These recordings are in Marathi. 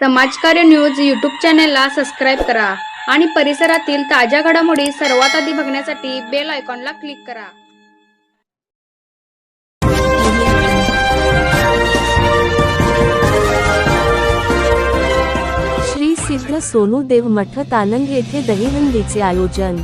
समाजकार्य न्यूज यूट्यूब चॅनेलला सबस्क्राईब करा आणि परिसरातील ताज्या घडामोडी सर्वात आधी बघण्यासाठी बेल आयकॉनला क्लिक करा. श्री सिद्ध सोनूदेव मठ तानंग येथे दहीहंडीचे आयोजन.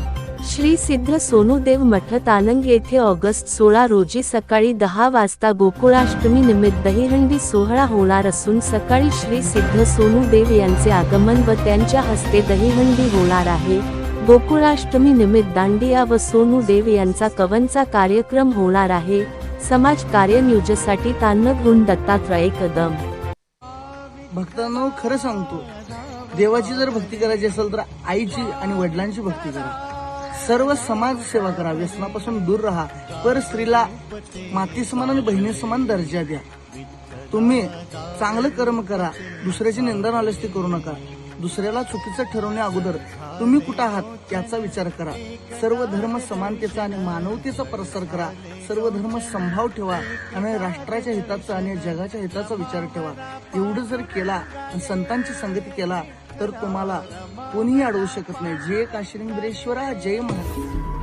श्री सिद्ध सोनूदेव मठ तानंग येथे ऑगस्ट सोळा रोजी सकाळी दहा वाजता गोकुळाष्टमी निमित्त दहीहंडी सोहळा होणार असून सकाळी श्री सिद्ध सोनूदेव यांचे आगमन व त्यांच्या हस्ते दहीहंडी होणार आहे. गोकुळाष्टमी निमित्त दांडिया व सोनूदेव यांचा कवनचा कार्यक्रम होणार आहे. समाज कार्य न्यूजसाठी तान्नगुण दत्तात्रय कदम. भक्तांना खरं सांगतो. देवाची जर भक्ती करायची असेल तर आईची आणि वडिलांची भक्ती करा. सर्व समाज सेवा करा. व्यसनापासून दूर राहा. पर स्त्रीला माती समान आणि बहिणी समान दर्जा द्या. तुम्ही चांगलं कर्म करा. दुसऱ्याची निंदा नालस्ती करू नका. दुसऱ्याला चुकीचं ठरवण्या अगोदर तुम्ही कुठं आहात याचा विचार करा. सर्व धर्म समानतेचा आणि मानवतेचा प्रसार करा. सर्व धर्म संभाव ठेवा आणि राष्ट्राच्या हिताचा आणि जगाच्या हिताचा विचार ठेवा. एवढं जर केला संतांची संगती केला तर तुम्हाला कोणीही अडवू शकत नाही. जय काशिलिंगेश्वरा जय महाराज